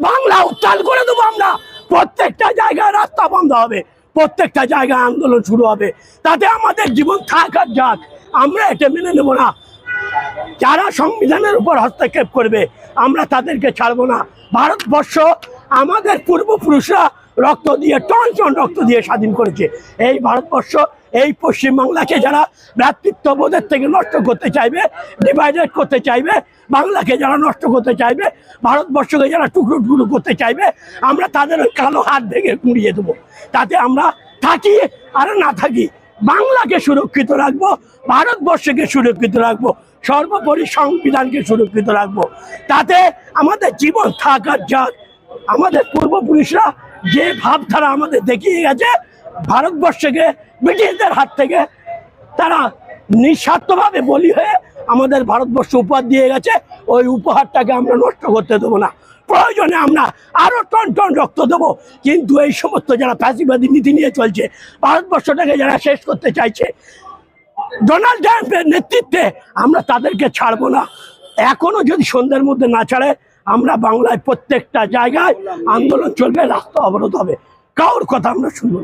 বাংলা উত্তাল করে দেবো আমরা। প্রত্যেকটা জায়গায় রাস্তা বন্ধ হবে। প্রত্যেকটা জায়গায় আন্দোলন শুরু হবে। তাতে আমাদের জীবন থাক আর যাক, আমরা এটা মেনে নেব না। যারা সংবিধানের উপর হস্তক্ষেপ করবে, আমরা তাদেরকে ছাড়বো না। ভারতবর্ষ, আমাদের পূর্বপুরুষরা রক্ত দিয়ে, টন টন রক্ত দিয়ে স্বাধীন করেছে। এই ভারতবর্ষ, এই পশ্চিমবাংলাকে যারা ভ্রাতৃত্ববোধের থেকে নষ্ট করতে চাইবে ডিভাইডেড করতে চাইবে, বাংলাকে যারা নষ্ট করতে চাইবে, ভারতবর্ষকে যারা টুকরো টুকরো করতে চাইবে, আমরা তাদের ওই কালো হাত ভেঙে কুড়িয়ে দেবো। তাতে আমরা থাকি আর না থাকি, বাংলাকে সুরক্ষিত রাখব, ভারতবর্ষকে সুরক্ষিত রাখব, সর্বোপরি সংবিধানকে সুরক্ষিত রাখব। তাতে আমাদের জীবন থাকার যাক, আমাদের পূর্বপুরুষরা যে ভাবধারা আমাদের দেখিয়ে গেছে, ভারতবর্ষকে, ব্রিটিশদের হাত থেকে তারা নিঃস্বার্থভাবে বলি হয়ে আমাদের ভারতবর্ষ উপহার দিয়ে গেছে। ওই উপহারটাকে আমরা নষ্ট করতে দেবো না। প্রয়োজনে আমরা আরও টন টন রক্ত দেবো। কিন্তু এই সমস্ত যারা ফ্যাসিবাদী নীতি নিয়ে চলছে, ভারতবর্ষটাকে যারা শেষ করতে চাইছে, ডোনাল্ড ট্রাম্পের নেতৃত্বে আমরা তাদেরকে ছাড়বো না। এখনও যদি সন্ধ্যের মধ্যে না ছাড়ে আমরা বাংলায় প্রত্যেকটা জায়গায় আন্দোলন চলবে, রাস্তা অবরোধ হবে। কারোর কথা আমরা শুনব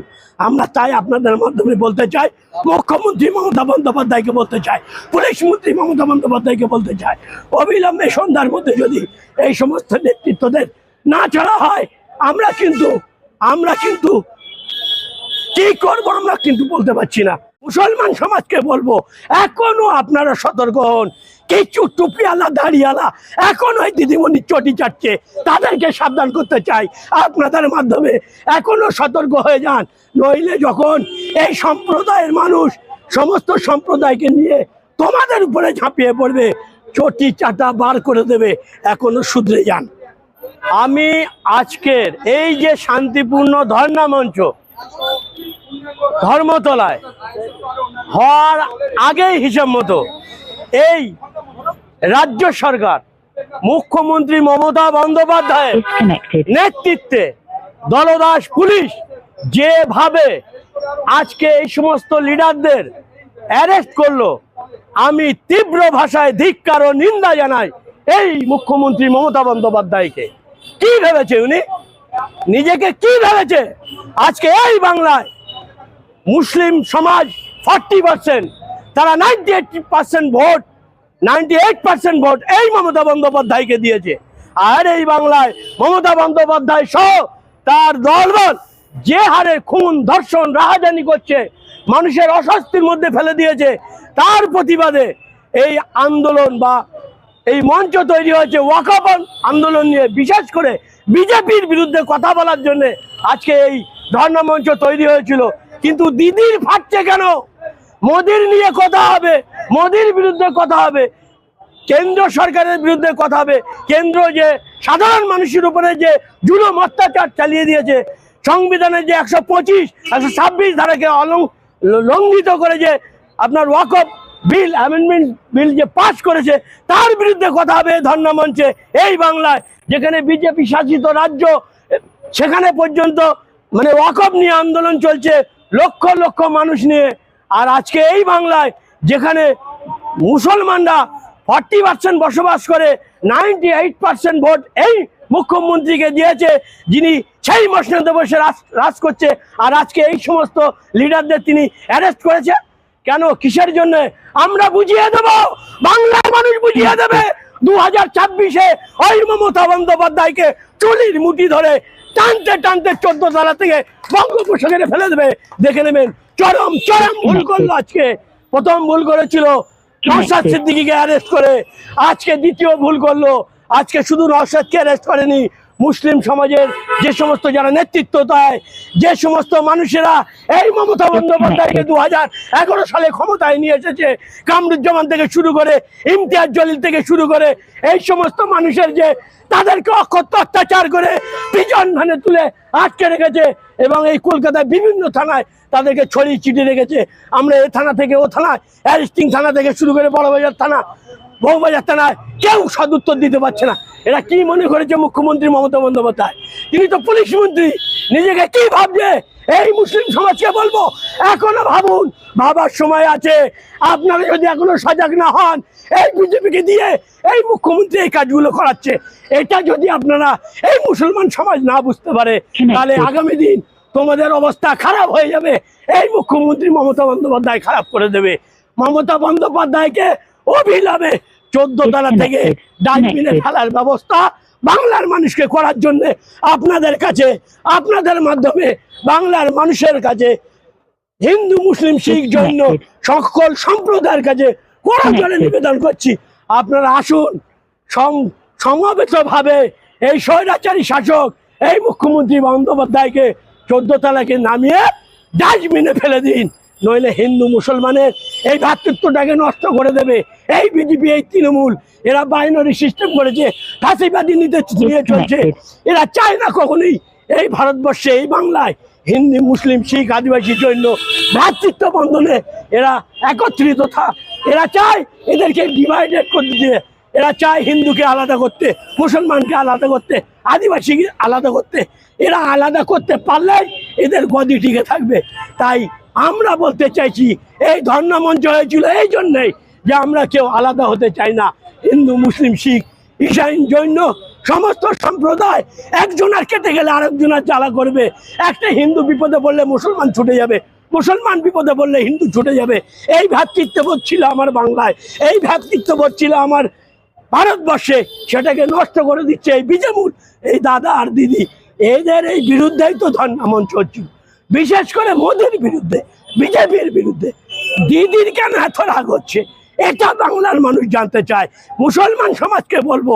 আমরা তাই আপনাদের মাধ্যমে বলতে চাই, মুখ্যমন্ত্রী মমতা বন্দ্যোপাধ্যায়কে বলতে চাই, পুলিশ মন্ত্রী মমতা বন্দ্যোপাধ্যায়কে বলতে চাই। অবিলম্বে সন্ধ্যার মধ্যে যদি এই সমস্ত নেতৃত্বদের না ছাড়া হয়, আমরা কিন্তু আমরা কিন্তু কি করব আমরা কিন্তু বলতে পারছি না। মুসলমান সমাজকে বলব, এখনও আপনারা সতর্ক হন। কিছু টুপিওয়ালা দাড়িওয়ালা এখন ওই দিদিমণি চটি চাটছে। তাদেরকে সাবধান করতে চাই আপনাদের মাধ্যমে। এখনও সতর্ক হয়ে যান। নইলে যখন এই সম্প্রদায়ের মানুষ সমস্ত সম্প্রদায়কে নিয়ে তোমাদের উপরে ঝাঁপিয়ে পড়বে, চটি চাটা বার করে দেবে, এখনও শুধরে যান। আমি আজকের এই যে শান্তিপূর্ণ ধর্ণা মঞ্চ, ধর্মতলায় হওয়ার আগেই হিসাব মতো এই রাজ্য সরকার মুখ্যমন্ত্রী মমতা বন্দ্যোপাধ্যায়ের নেতৃত্বে দলদাস পুলিশ যেভাবে আজকে এই সমস্ত লিডারদের অ্যারেস্ট করল আমি তীব্র ভাষায় ধিক্কার ও নিন্দা জানাই এই মুখ্যমন্ত্রী মমতা বন্দ্যোপাধ্যায়কে। কি ভেবেছে উনি? নিজেকে কি ভেবেছে? আজকে এই বাংলায় মুসলিম সমাজ ফর্টি পার্সেন্ট তারা ninety eight percent vote ninety eight percent vote এই মমতা বন্দ্যোপাধ্যায়কে দিয়েছে। আর এই বাংলায় মমতা বন্দ্যোপাধ্যায় সহ তার দলবল যে হারে খুন, ধর্ষণ, রাহাজানি করছে, মানুষের অস্বস্তির মধ্যে ফেলে দিয়েছে, তার প্রতিবাদে এই আন্দোলন বা এই মঞ্চ তৈরি হয়েছে ওয়াকাপ আন্দোলন নিয়ে, বিশেষ করে বিজেপির বিরুদ্ধে কথা বলার জন্য আজকে এই ধর্ণা মঞ্চ তৈরি হয়েছিল। কিন্তু দিদির ফাটছে কেন? মোদির নিয়ে কথা হবে। মোদির বিরুদ্ধে কথা হবে, কেন্দ্র সরকারের বিরুদ্ধে কথা হবে, কেন্দ্র যে সাধারণ মানুষের উপরে যে জুলুম, অত্যাচার চালিয়ে দিয়েছে, সংবিধানের যে একশো পঁচিশ, একশো ছাব্বিশ ধারাকে লঙ্ঘিত করে যে আপনার ওয়াকফ বিল, অ্যামেন্ডমেন্ট বিল যে পাস করেছে, তার বিরুদ্ধে কথা হবে ধর্ণা মঞ্চে, এই বাংলায়, যেখানে বিজেপি শাসিত রাজ্য, সেখানে পর্যন্ত মানে ওয়াকফ নিয়ে আন্দোলন চলছে, লক্ষ লক্ষ মানুষ নিয়ে, আর আজকে এই বাংলায় যেখানে মুসলমানরা ফর্টি পার্সেন্ট বসবাস করে, নাইনটি এইট পার্সেন্ট ভোট এই মুখ্যমন্ত্রীকে দিয়েছে, যিনি সেই মসনদে বসে রাজ করছে। আর আজকে এই সমস্ত লিডারদের তিনি অ্যারেস্ট করেছে। কেন? কিসের জন্য? আমরা বুঝিয়ে দেব, বাংলার মানুষ বুঝিয়ে দেবে। দু হাজার ছাব্বিশে ওই মমতা বন্দ্যোপাধ্যায়কে চুলির মুঠি ধরে টানতে টানতে চোদ্দ তলা থেকে বঙ্গোপসাগরে ফেলে দেবে। দেখে নেবেন, চরম চরম ভুল করল আজকে। প্রথম ভুল করেছিল। নসাদ সিদ্দিকিকে অ্যারেস্ট করে। আজকে দ্বিতীয় ভুল করল। আজকে শুধু নসাদকে অ্যারেস্ট করেনি মুসলিম সমাজের যে সমস্ত যারা নেতৃত্ব দেয় যে সমস্ত মানুষেরা এই মমতা বন্দ্যোপাধ্যায়কে দু হাজার এগারো সালে ক্ষমতায় নিয়ে এসেছে কামরুজ্জামান থেকে শুরু করে ইমতিয়াজ জলিল থেকে শুরু করে এই সমস্ত মানুষের যে তাদেরকে অক্ষত অত্যাচার করে পিজন ভানে তুলে আটকে রেখেছে এবং এই কলকাতায় বিভিন্ন থানায় তাদেরকে ছড়িয়ে ছিটিয়ে রেখেছে। আমরা এ থানা থেকে ও থানায় অ্যারেস্টিং থানা থেকে শুরু করে বড়বাজার থানা বউবাজার থানায় কেউ সদুত্তর দিতে পারছে না। এরা কি মনে করেছে মুখ্যমন্ত্রী মমতা বন্দ্যোপাধ্যায়? তিনি তো পুলিশ মন্ত্রী নিজেকে কি ভাবছে এই মুসলিম সমাজকে বলব এখনও ভাবুন ভাবার সময় আছে। আপনারা যদি এখনও সজাগ না হন এই বিজেপিকে দিয়ে এই মুখ্যমন্ত্রী এই কাজগুলো করাচ্ছে। এটা যদি আপনারা এই মুসলমান সমাজ না বুঝতে পারে তাহলে আগামী দিন তোমাদের অবস্থা খারাপ হয়ে যাবে। এই মুখ্যমন্ত্রী মমতা বন্দ্যোপাধ্যায় খারাপ করে দেবে। মমতা বন্দ্যোপাধ্যায়কে অভিলাভে চোদ্দ তলা থেকে ডাস্টবিনে ফেলার ব্যবস্থা বাংলার মানুষকে করার জন্য আপনাদের কাছে আপনাদের মাধ্যমে বাংলার মানুষের কাছে হিন্দু মুসলিম শিখ জৈন সকল সম্প্রদায়ের কাছে করার জন্য নিবেদন করছি। আপনারা আসুন সম- সমবেতভাবে এই স্বৈরাচারী শাসক এই মুখ্যমন্ত্রী বন্দ্যোপাধ্যায়কে চোদ্দ তালাকে নামিয়ে ডাস্টবিনে ফেলে দিন। নইলে হিন্দু মুসলমানের এই ভ্রাতৃত্বটাকে নষ্ট করে দেবে। এই বিজেপি এই তৃণমূল এরা বাইনারি সিস্টেম করেছে ফাঁসিবাদী নিতে নিয়ে চলছে। এরা চায় না কখনোই এই ভারতবর্ষে এই বাংলায় হিন্দি মুসলিম শিখ আদিবাসী জৈন ভ্রাতৃত্ব বন্ধনে এরা একত্রিত থাক এরা চায় এদেরকে ডিভাইডেড করে দিয়ে এরা চায় হিন্দুকে আলাদা করতে মুসলমানকে আলাদা করতে আদিবাসীকে আলাদা করতে। এরা আলাদা করতে পারলেই এদের গদি টিকে থাকবে। তাই আমরা বলতে চাইছি এই ধর্ণা মঞ্চ হয়েছিল এই জন্যেই যে আমরা কেউ আলাদা হতে চাই না। হিন্দু, মুসলিম, শিখ ঈশাইন জৈন, সমস্ত সম্প্রদায় একজন আর কেটে গেলে আরেকজন আর জ্বালা করবে। একটা হিন্দু বিপদে পড়লে মুসলমান ছুটে যাবে। মুসলমান বিপদে পড়লে হিন্দু ছুটে যাবে। এই ভ্রাতৃত্ববোধ ছিল আমার বাংলায়। এই ভ্রাতৃত্ববোধ ছিল আমার ভারতবর্ষে। সেটাকে নষ্ট করে দিচ্ছে এই বিজেমুল, এই দাদা আর দিদি। এদের এই বিরুদ্ধেই তো ধর্ণা মঞ্চ হচ্ছে। বিশেষ করে মোদির বিরুদ্ধে, বিজেপির বিরুদ্ধে। দিদির কেন এত রাগ হচ্ছে? এটা বাংলার মানুষ জানতে চায়। মুসলমান সমাজকে বলব,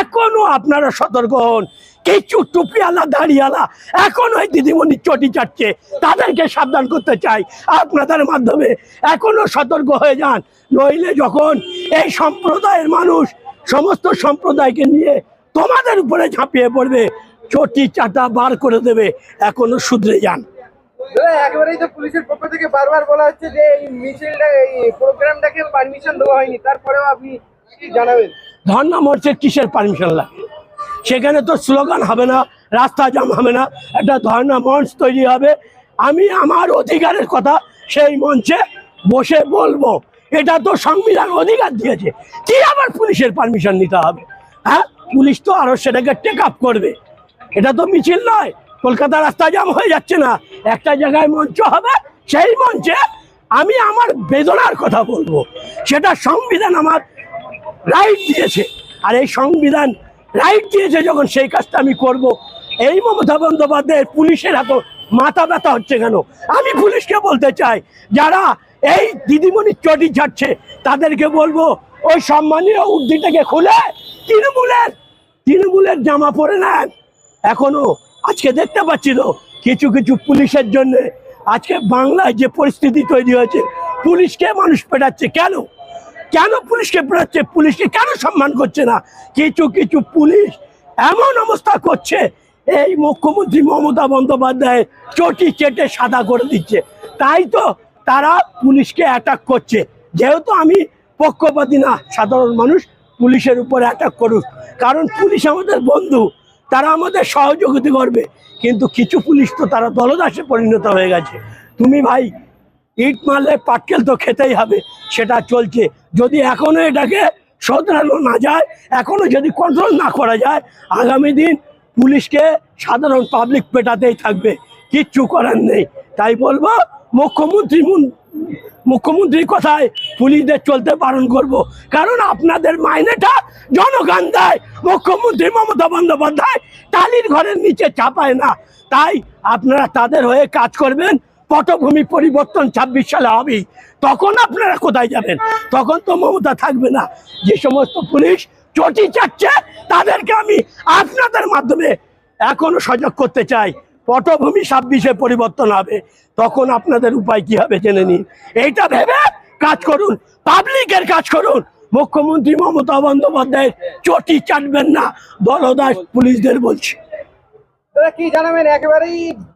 এখনও আপনারা সতর্ক হন। কিছু টুপিওয়ালা, দাড়িওয়ালা এখন ওই দিদিমণির চটি চাটছে। তাদেরকে সাবধান করতে চাই আপনাদের মাধ্যমে। এখনও সতর্ক হয়ে যান। নইলে যখন এই সম্প্রদায়ের মানুষ সমস্ত সম্প্রদায়কে নিয়ে তোমাদের উপরে ঝাঁপিয়ে পড়বে, চটি চাটা বার করে দেবে, এখনও শুধরে যান। একেবারেই তো পুলিশের পক্ষ থেকে বারবার বলা হচ্ছে যে এই মিছিলটা, এই প্রোগ্রামটাকে পারমিশন দেওয়া হয়নি। তারপরেও আপনি কি জানাবেন? ধর্ণা মঞ্চের কিসের পারমিশন লাগে? সেখানে তো স্লোগান হবে না, রাস্তা জাম হবে না, একটা ধর্ণা মঞ্চ তৈরি হবে। আমি আমার অধিকারের কথা সেই মঞ্চে বসে বলব। এটা তো সংবিধান অধিকার দিয়েছে। কি আবার পুলিশের পারমিশন নিতে হবে? হ্যাঁ পুলিশ তো আরও সেটাকে টেক আপ করবে। এটা তো মিছিল নয়। কলকাতা রাস্তা জাম হয়ে যাচ্ছে না। একটা জায়গায় মঞ্চ হবে, সেই মঞ্চে আমি আমার বেদনার কথা বলব। সেটা সংবিধান আমার রাইট দিয়েছে। আর এই সংবিধান রাইট দিয়েছে যখন সেই কাজটা আমি করব, এই মমতা বন্দ্যোপাধ্যায়ের পুলিশের এত মাথা ব্যথা হচ্ছে কেন? আমি পুলিশকে বলতে চাই, যারা এই দিদিমণির চটি ছাড়ছে, তাদেরকে বলব, ওই সম্মানীয় উর্দিটাকে খুলে, তৃণমূলের তৃণমূলের জামা পরে নেন। এখনও আজকে দেখতে পাচ্ছি তো, কিছু কিছু পুলিশের জন্য আজকে বাংলায় যে পরিস্থিতি তৈরি হয়েছে, পুলিশকে মানুষ পেটাচ্ছে কেন? কেন পুলিশকে পেটাচ্ছে? পুলিশকে কেন সম্মান করছে না? কিছু কিছু পুলিশ এমন অবস্থা করছে, এই মুখ্যমন্ত্রী মমতা বন্দ্যোপাধ্যায় চটি চেটে সাদা করে দিচ্ছে। তাই তো তারা পুলিশকে অ্যাটাক করছে। যেহেতু আমি পক্ষপাতি না, সাধারণ মানুষ, পুলিশের উপর অ্যাটাক করুক। কারণ পুলিশ আমাদের বন্ধু। তারা আমাদের সহযোগিতা করবে। কিন্তু কিছু পুলিশ তো তারা দলদাসে পরিণত হয়ে গেছে। তুমি ভাই, ইট মারলে পাটকেল তো খেতেই হবে, সেটা চলছে। যদি এখনও এটাকে শোধরানো না যায়, এখনও যদি কন্ট্রোল না করা যায়, আগামী দিন পুলিশকে সাধারণ পাবলিক পেটাতেই থাকবে। কিচ্ছু করার নেই। তাই বলব মুখ্যমন্ত্রী মুন- মুখ্যমন্ত্রীর কথায় পুলিশদের চলতে বারণ করব। কারণ আপনাদের মাইনেটা জনগণ দেয়, মুখ্যমন্ত্রী মমতা বন্দ্যোপাধ্যায় টালির ঘরের নিচে চাপায় না। তাই আপনারা তাদের হয়ে কাজ করবেন, পটভূমি পরিবর্তন ছাব্বিশ সালে হবেই। তখন আপনারা কোথায় যাবেন? তখন তো মমতা থাকবে না। যে সমস্ত পুলিশ চটি চাচ্ছে তাদেরকে আমি আপনাদের মাধ্যমে এখনও সজাগ করতে চাই। পটভূমি ছাব্বিশে পরিবর্তন হবে, তখন আপনাদের উপায় কি হবে জেনে নিন। এইটা ভেবে কাজ করুন, পাবলিকের কাজ করুন। মুখ্যমন্ত্রী মমতা বন্দ্যোপাধ্যায় চটি চাটবেন না, দলদাস পুলিশদের বলছি। কি জানাবেন? একেবারেই